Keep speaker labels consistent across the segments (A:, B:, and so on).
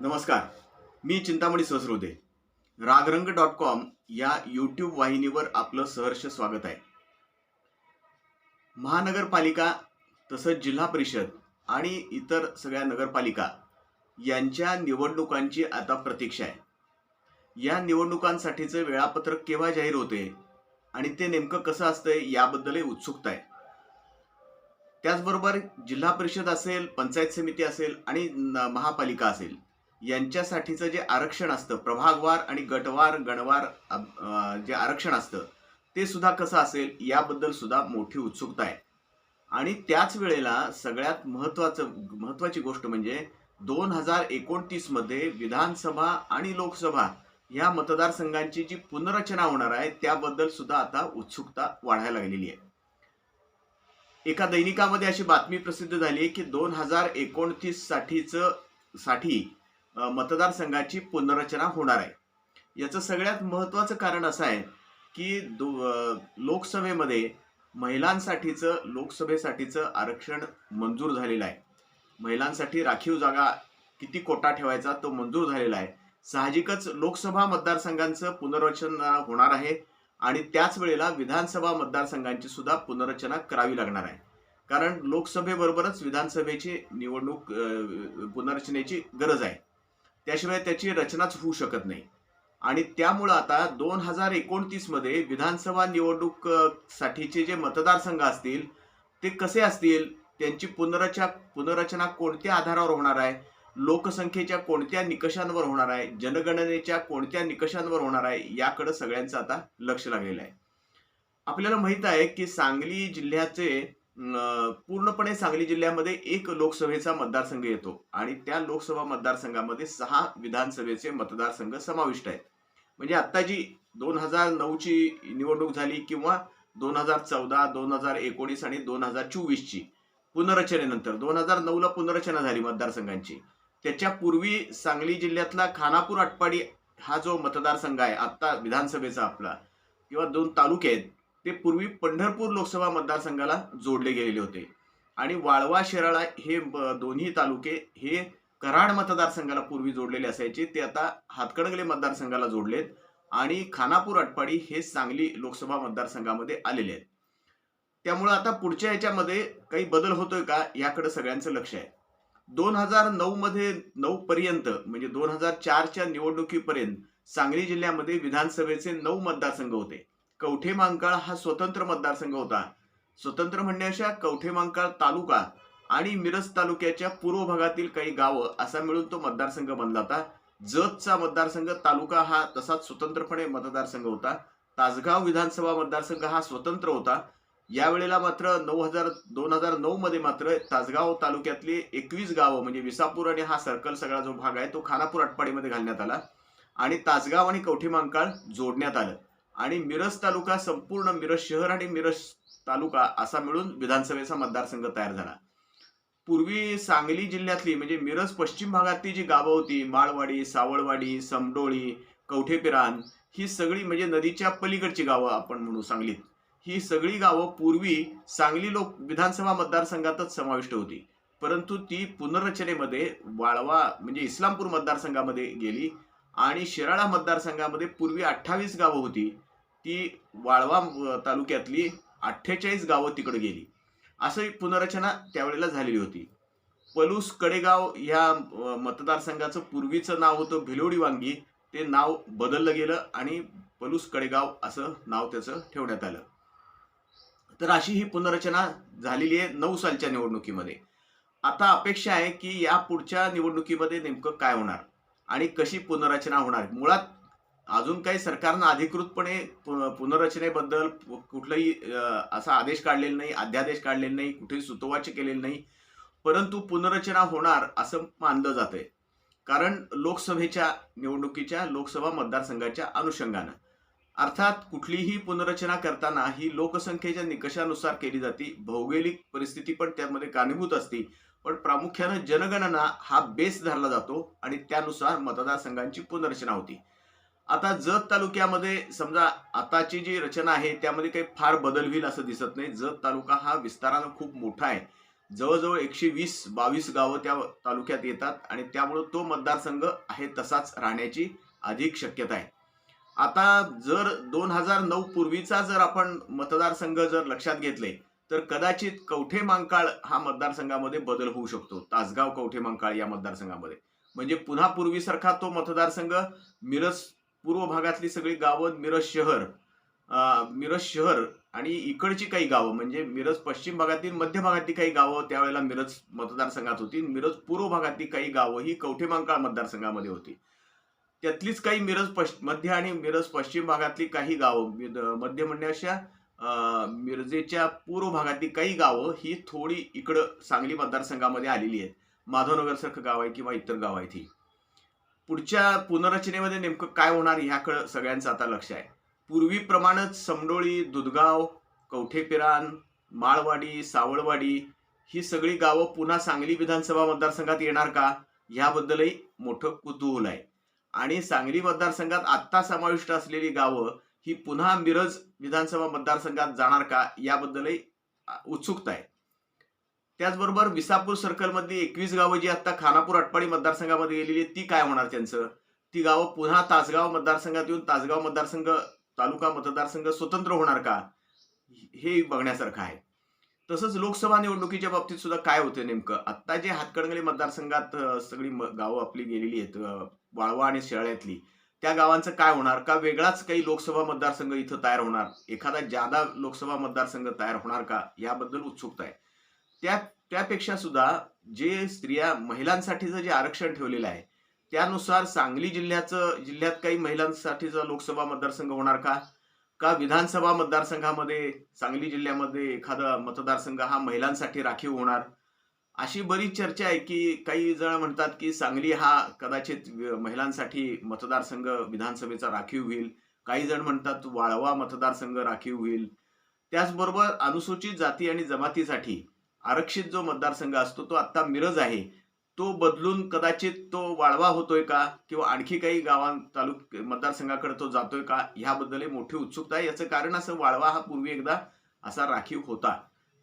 A: नमस्कार. मी Chintamani Sahasrode. Ragarang dot com या यूट्यूब वाहिनीवर आपलं सहर्ष स्वागत आहे. महानगरपालिका तसंच जिल्हा परिषद आणि इतर सगळ्या नगरपालिका यांच्या निवडणुकांची आता प्रतीक्षा आहे. या निवडणुकांसाठीचं वेळापत्रक केव्हा जाहीर होते आणि ते नेमकं कसं असतंय याबद्दलही उत्सुकता आहे. त्याचबरोबर जिल्हा परिषद असेल पंचायत समिती असेल आणि महापालिका असेल यांच्यासाठीचं जे आरक्षण असतं प्रभागवार आणि गटवार गणवार जे आरक्षण असतं ते सुद्धा कसं असेल याबद्दल सुद्धा मोठी उत्सुकता आहे. आणि त्याच वेळेला सगळ्यात महत्वाचं महत्वाची गोष्ट म्हणजे दोन हजार एकोणतीसमध्ये विधानसभा आणि लोकसभा या मतदारसंघांची जी पुनर्रचना होणार आहे त्याबद्दल सुद्धा आता उत्सुकता वाढायला लागलेली आहे. एका दैनिकामध्ये अशी बातमी प्रसिद्ध झाली आहे की दोन हजार एकोणतीस साठीचं साठी मतदारसंघाची पुनर्रचना होणार आहे. याचं सगळ्यात महत्त्वाचं कारण असं आहे की दो लोकसभेमध्ये महिलांसाठीचं लोकसभेसाठीचं आरक्षण मंजूर झालेलं आहे. महिलांसाठी राखीव जागा किती कोटा ठेवायचा तो मंजूर झालेला आहे. साहजिकच लोकसभा मतदारसंघांचं पुनर्रचना होणार आहे आणि त्याच वेळेला विधानसभा मतदारसंघांची सुद्धा पुनर्रचना करावी लागणार आहे. कारण लोकसभेबरोबरच विधानसभेची निवडणूक पुनर्रचनेची गरज आहे. त्याशिवाय त्याची रचनाच होऊ शकत नाही. आणि त्यामुळं आता दोन हजार एकोणतीसमध्ये विधानसभा निवडणूक साठीचे जे मतदारसंघ असतील ते कसे असतील त्यांची पुनर्रचा पुनर्रचना कोणत्या आधारावर होणार आहे लोकसंख्येच्या कोणत्या निकषांवर होणार आहे जनगणनेच्या कोणत्या निकषांवर होणार आहे याकडे सगळ्यांचं आता लक्ष लागलेलं आहे. आपल्याला माहीत आहे की सांगली जिल्ह्याचे पूर्णपणे सांगली जिल्ह्यामध्ये एक लोकसभेचा मतदारसंघ येतो आणि त्या लोकसभा मतदारसंघामध्ये सहा विधानसभेचे मतदारसंघ समाविष्ट आहेत. म्हणजे आत्ता जी दोन हजार नऊची निवडणूक झाली किंवा दोन हजार चौदा दोन हजार एकोणीस आणि दोन हजार चोवीसची पुनर्रचनेनंतर दोन हजार नऊला पुनर्रचना झाली मतदारसंघांची. त्याच्या पूर्वी सांगली जिल्ह्यातला खानापूर आटपाडी हा जो मतदारसंघ आहे आत्ता विधानसभेचा आपला किंवा दोन तालुके आहेत ते पूर्वी पंढरपूर लोकसभा मतदारसंघाला जोडले गेलेले होते. आणि वाळवा शिराळा हे दोन्ही तालुके हे कराड मतदारसंघाला पूर्वी जोडलेले असायचे. ते आता हातकणंगले मतदारसंघाला जोडलेत आणि खानापूर आटपाडी हे सांगली लोकसभा मतदारसंघामध्ये आलेले आहेत. त्यामुळे आता पुढच्या याच्यामध्ये काही बदल होतोय का याकडे सगळ्यांचं लक्ष आहे. दोन हजार नऊ मध्ये नऊ पर्यंत म्हणजे दोन हजार चारच्या निवडणुकीपर्यंत सांगली जिल्ह्यामध्ये विधानसभेचे नऊ मतदारसंघ होते. कवठे मांकाळ हा स्वतंत्र मतदारसंघ होता. स्वतंत्र म्हणण्याच्या कवठे मांकाळ तालुका आणि मिरज तालुक्याच्या पूर्व भागातील काही गावं असा मिळून तो मतदारसंघ बनला होता. जतचा मतदारसंघ तालुका हा तसाच स्वतंत्रपणे मतदारसंघ होता. तासगाव विधानसभा मतदारसंघ हा स्वतंत्र होता. यावेळेला मात्र नऊ हजार दोन हजार नऊ मध्ये मात्र तासगाव तालुक्यातली एकवीस गावं म्हणजे विसापूर आणि हा सर्कल सगळा जो भाग आहे तो खानापूर आटपाडीमध्ये घालण्यात आला आणि तासगाव आणि कवठे मांकाळ जोडण्यात आलं. आणि मिरज तालुका संपूर्ण मिरज शहर आणि मिरज तालुका असा मिळून विधानसभेचा मतदारसंघ तयार झाला. पूर्वी सांगली जिल्ह्यातली म्हणजे मिरज पश्चिम भागातली जी गावं होती माळवाडी सावळवाडी समडोळी कवठेपिरान ही सगळी म्हणजे नदीच्या पलीकडची गावं आपण म्हणू सांगलीत. ही सगळी गावं पूर्वी सांगली लोक विधानसभा मतदारसंघातच समाविष्ट होती. परंतु ती पुनर्रचनेमध्ये वाळवा म्हणजे इस्लामपूर मतदारसंघामध्ये गेली आणि शिराळा मतदारसंघामध्ये पूर्वी अठ्ठावीस गावं होती. ती वाळवा तालुक्यातली अठ्ठेचाळीस गावं तिकडे गेली. असं पुनर्रचना त्यावेळेला झालेली होती. पलूस कडेगाव ह्या मतदारसंघाचं पूर्वीचं नाव होतं भिलोडी वांगी. ते नाव बदललं गेलं आणि पलूस कडेगाव असं नाव त्याचं ठेवण्यात आलं. तर अशी ही पुनर्रचना झालेली आहे नऊ सालच्या निवडणुकीमध्ये. आता अपेक्षा आहे की या पुढच्या निवडणुकीमध्ये नेमकं काय होणार आणि कशी पुनर्रचना होणार? मुळात अजून काही सरकारनं अधिकृतपणे पु- पुनर्रचनेबद्दल कुठलाही असा आदेश काढलेला नाही अध्यादेश काढलेला नाही कुठेही सुतोवाच केलेलं नाही. परंतु पुनर्रचना होणार असं मानलं जातंय. कारण लोकसभेच्या निवडणुकीच्या लोकसभा मतदारसंघाच्या अनुषंगानं. अर्थात कुठलीही पुनर्रचना करताना ही लोकसंख्येच्या निकषानुसार केली जाते. भौगोलिक परिस्थिती पण त्यामध्ये कारणीभूत असते. पण प्रामुख्यानं जनगणना हा बेस धरला जातो आणि त्यानुसार मतदारसंघांची पुनर्रचना होती. आता जत तालुक्यामध्ये समजा आताची जी रचना आहे त्यामध्ये काही फार बदल होईल असं दिसत नाही. जत तालुका हा विस्तारानं खूप मोठा आहे. जवळजवळ एकशे वीस बावीस गावं त्या तालुक्यात येतात आणि त्यामुळं तो मतदारसंघ आहे तसाच राहण्याची अधिक शक्यता आहे. आता जर दोन हजार नऊ पूर्वीचा जर आपण मतदारसंघ जर लक्षात घेतले तर कदाचित कवठे मांकाळ हा मतदारसंघामध्ये बदल होऊ शकतो. तासगाव कवठे मांकाळ या मतदारसंघामध्ये. म्हणजे पुन्हा पूर्वीसारखा तो मतदारसंघ मिरज पूर्व भागातली सगळी गावं मिरज शहर. मिरज शहर आणि इकडची काही गावं म्हणजे मिरज पश्चिम भागातील मध्य भागातली काही गावं त्यावेळेला मिरज मतदारसंघात होती. मिरज पूर्व भागातली काही गावं ही कवठेमांकाळ मतदारसंघामध्ये होती. त्यातलीच काही मिरज पश्चिम मध्य आणि मिरज पश्चिम भागातली काही गावं मध्य म्हणजे अशा मिरजेच्या पूर्व भागातली काही गावं ही थोडी इकडं सांगली मतदारसंघामध्ये आलेली आहेत. माधवनगरसारखं गाव आहे किंवा इतर गाव आहेत ही. पुढच्या पुनर्रचनेमध्ये नेमकं काय होणार ह्याकडं सगळ्यांचं आता लक्ष आहे. पूर्वीप्रमाणेच समडोळी दुधगाव कवठेपिरान माळवाडी सावळवाडी ही सगळी गावं पुन्हा सांगली विधानसभा मतदारसंघात येणार का? ह्याबद्दलही मोठं कुतूहल आहे. आणि सांगली मतदारसंघात आत्ता समाविष्ट असलेली गावं ही पुन्हा मिरज विधानसभा मतदारसंघात जाणार का? याबद्दलही उत्सुकता आहे. त्याचबरोबर विसापूर सर्कलमधली एकवीस गावं जी आता खानापूर अटपाडी मतदारसंघामध्ये गेलेली ती काय होणार त्यांचं? ती गावं पुन्हा तासगाव मतदारसंघात येऊन तासगाव मतदारसंघ तालुका मतदारसंघ स्वतंत्र होणार का? हे बघण्यासारखं आहे. तसंच लोकसभा निवडणुकीच्या बाबतीत सुद्धा काय होते नेमकं? आत्ता जे हातकणंगले मतदारसंघात सगळी गावं आपली गेलेली आहेत वाळवा आणि शेळ्यातली त्या गावांचं काय होणार? का वेगळाच काही लोकसभा मतदारसंघ इथं तयार होणार? एखादा जादा लोकसभा मतदारसंघ तयार होणार का? याबद्दल उत्सुकता आहे. त्या त्यापेक्षा सुद्धा जे स्त्रिया महिलांसाठीचं जे आरक्षण ठेवलेलं आहे त्यानुसार सांगली जिल्ह्याचं जिल्ह्यात काही महिलांसाठीचा लोकसभा मतदारसंघ होणार का? का विधानसभा मतदारसंघामध्ये सांगली जिल्ह्यामध्ये एखादा मतदारसंघ हा महिलांसाठी राखीव होणार? अशी बरीच चर्चा आहे की काही जण म्हणतात की सांगली हा कदाचित महिलांसाठी मतदारसंघ विधानसभेचा राखीव होईल. काही जण म्हणतात वाळवा मतदारसंघ राखीव होईल. त्याचबरोबर अनुसूचित जाती आणि जमातीसाठी आरक्षित जो मतदारसंघ असतो तो आता मिरज आहे. तो बदलून कदाचित तो वाळवा होतोय का? किंवा आणखी काही गावां तालुक मतदारसंघाकडे तो जातोय का? ह्याबद्दल मोठी उत्सुकता आहे. याचं कारण असं वाळवा हा पूर्वी एकदा असा राखीव होता.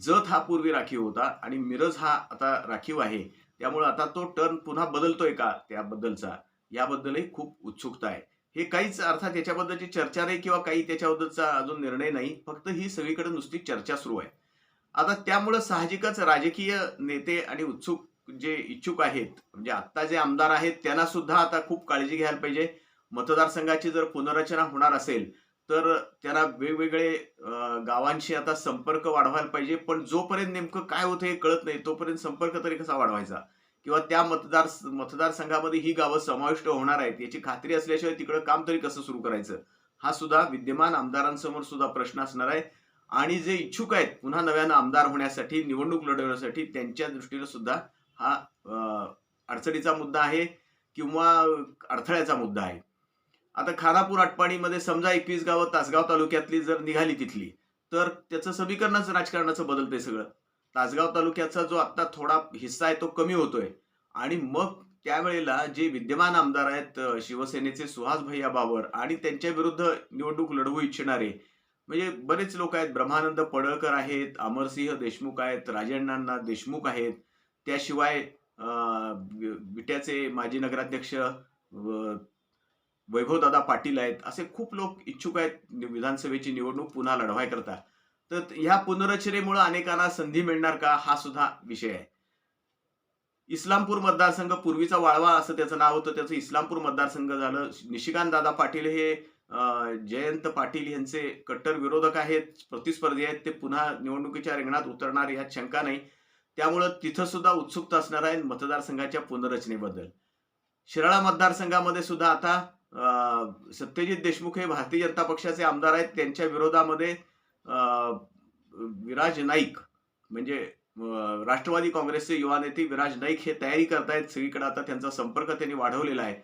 A: जत हा पूर्वी राखीव होता आणि मिरज हा आता राखीव आहे. त्यामुळे आता तो टर्न पुन्हा बदलतोय का? त्याबद्दलचा. याबद्दलही खूप उत्सुकता आहे. हे काहीच अर्थात याच्याबद्दलची चर्चा नाही किंवा काही त्याच्याबद्दलचा अजून निर्णय नाही. फक्त ही सगळीकडे नुसती चर्चा सुरू आहे. आता त्यामुळं साहजिकच राजकीय नेते आणि उत्सुक जे इच्छुक आहेत म्हणजे आत्ता जे आमदार आहेत त्यांना सुद्धा आता खूप काळजी घ्यायला पाहिजे. मतदारसंघाची जर पुनर्रचना होणार असेल तर त्यांना वेगवेगळे गावांशी आता संपर्क वाढवायला पाहिजे. पण जोपर्यंत नेमकं काय होतं हे कळत नाही तोपर्यंत संपर्क तरी कसा वाढवायचा? किंवा त्या मतदार मतदारसंघामध्ये ही गावं समाविष्ट होणार आहेत याची खात्री असल्याशिवाय तिकडं काम तरी कसं सुरू करायचं? हा सुद्धा विद्यमान आमदारांसमोर सुद्धा प्रश्न असणार आहे. आणि जे इच्छुक आहेत पुन्हा नव्यानं आमदार होण्यासाठी निवडणूक लढवण्यासाठी त्यांच्या दृष्टीनं सुद्धा हा अडचणीचा मुद्दा आहे किंवा अडथळ्याचा मुद्दा आहे. आता खानापूर आटपाडीमध्ये समजा एकवीस गावं तासगाव तालुक्यातली जर निघाली तिथली तर त्याचं समीकरणच राजकारणाचं बदलते सगळं. तासगाव तालुक्याचा जो आत्ता थोडा हिस्सा आहे तो कमी होतोय. आणि मग त्यावेळेला जे विद्यमान आमदार आहेत शिवसेनेचे सुहास भैया बाबर आणि त्यांच्या विरुद्ध निवडणूक लढवू इच्छिणारे म्हणजे बरेच लोक आहेत. ब्रह्मानंद पडळकर आहेत अमरसिंह देशमुख आहेत राजण्णांना देशमुख आहेत. त्याशिवाय अं, विट्याचे माजी नगराध्यक्ष वैभवदादा पाटील आहेत. असे खूप लोक इच्छुक आहेत विधानसभेची निवडणूक पुन्हा लढवाय करता. तर ह्या पुनर्रचनेमुळे अनेकांना संधी मिळणार का? हा सुद्धा विषय आहे. इस्लामपूर मतदारसंघ पूर्वीचा वाळवा असं त्याचं नाव होतं. त्याचं इस्लामपूर मतदारसंघ झालं. निशिकांत दादा पाटील हे जयंत पाटील यांचे कट्टर विरोधक आहेत प्रतिस्पर्धी आहेत ते पुन्हा निवडणुकीच्या रिंगणात उतरणार यात शंका नाही. त्यामुळं तिथं सुद्धा उत्सुकता असणार आहे मतदारसंघाच्या पुनर्रचनेबद्दल. शिराळा मतदारसंघामध्ये सुद्धा आता सत्यजित देशमुख हे भारतीय जनता पक्षाचे आमदार आहेत. त्यांच्या विरोधामध्ये विराज नाईक म्हणजे राष्ट्रवादी काँग्रेसचे युवा नेते विराज नाईक हे तयारी करतायत. सगळीकडे आता त्यांचा संपर्क त्यांनी वाढवलेला आहे.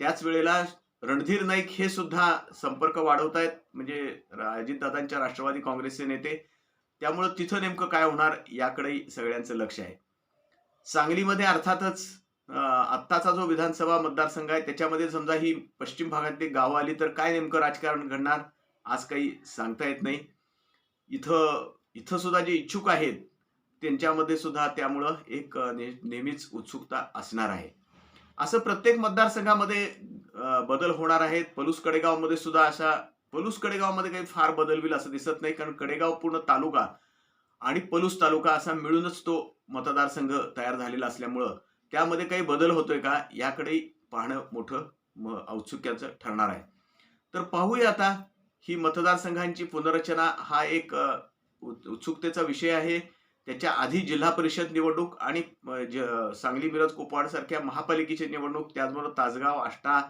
A: त्याच वेळेला रणधीर नाईक हे सुद्धा संपर्क वाढवत आहेत. म्हणजे अजितदादांच्या राष्ट्रवादी काँग्रेसचे नेते. त्यामुळं तिथं नेमकं काय होणार याकडेही सगळ्यांचं लक्ष आहे. सांगलीमध्ये अर्थातच आत्ताचा जो विधानसभा मतदारसंघ आहे त्याच्यामध्ये समजा ही पश्चिम भागातली गावं आली तर काय नेमकं राजकारण घडणार आज काही सांगता येत नाही. इथं इथं सुद्धा जे इच्छुक आहेत त्यांच्यामध्ये सुद्धा त्यामुळं एक ने- नेहमीच उत्सुकता असणार आहे. असं प्रत्येक मतदारसंघामध्ये बदल होणार आहेत. पलूस कडेगावमध्ये सुद्धा अशा पलूस कडेगावमध्ये काही फार बदल होईल असं दिसत नाही कारण कडेगाव पूर्ण तालुका आणि पलूस तालुका असा मिळूनच तो मतदारसंघ तयार झालेला असल्यामुळं त्यामध्ये काही बदल होतोय का याकडे पाहणं मोठं म- औत्सुक्याचं ठरणार आहे. तर पाहूया आता ही मतदारसंघांची पुनर्रचना हा एक उत्सुकतेचा विषय आहे. त्याच्या आधी जिल्हा परिषद निवडणूक आणि ज- सांगली मिरज कोपवाड सारख्या महापालिकेची निवडणूक त्याचबरोबर तासगाव आष्टा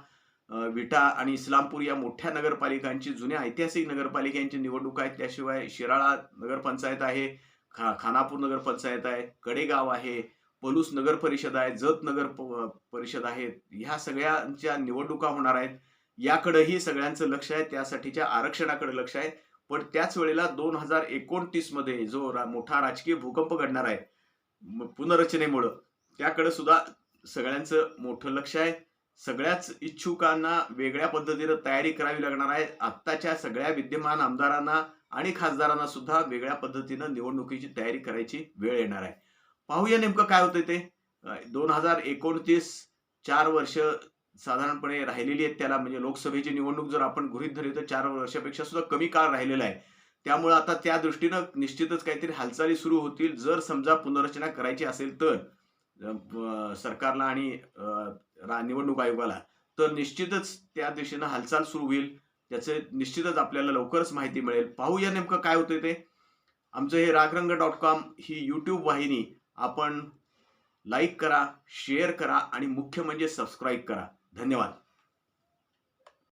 A: विटा आणि इस्लामपूर या मोठ्या नगरपालिकांची जुन्या ऐतिहासिक नगरपालिकांची निवडणूक आहेत. त्याशिवाय शिराळा नगरपंचायत आहे खा खानापूर नगरपंचायत आहे कडेगाव आहे पलूस नगर परिषद आहे जत नगर प- परिषद आहेत. ह्या सगळ्यांच्या निवडणुका होणार आहेत. याकडेही सगळ्यांचं लक्ष आहे. त्यासाठीच्या आरक्षणाकडे लक्ष आहे. पण त्याच वेळेला दोन हजार एकोणतीसमध्ये जो रा- मोठा राजकीय भूकंप घडणार आहे पुनर्रचनेमुळं त्याकडे सुद्धा सगळ्यांचं मोठं लक्ष आहे. सगळ्याच इच्छुकांना वेगळ्या पद्धतीनं तयारी करावी लागणार आहे. आत्ताच्या सगळ्या विद्यमान आमदारांना आणि खासदारांना सुद्धा वेगळ्या पद्धतीनं निवडणुकीची तयारी करायची वेळ येणार आहे. पाहूया नेमकं काय होतंय ते. दोन हजार एकोणतीस चार वर्ष साधारणपणे राहिलेली आहेत त्याला. म्हणजे लोकसभेची निवडणूक जर आपण गृहीत धरली तर चार वर्षापेक्षा सुद्धा कमी काळ राहिलेला आहे. त्यामुळे आता त्या दृष्टीनं निश्चितच काहीतरी हालचाली सुरू होतील. जर समजा पुनर्रचना करायची असेल तर सरकारला आणि निवडणूक आयोगाला. तर निश्चितच त्या दिशेनं हालचाल सुरू होईल. त्याचे निश्चितच आपल्याला लवकरच माहिती मिळेल. पाहूया नेमकं काय होतंय ते. आमचं हे रागरंग डॉट कॉम ही यूट्यूब वाहिनी आपण लाईक करा शेअर करा आणि मुख्य म्हणजे सबस्क्राईब करा. धन्यवाद.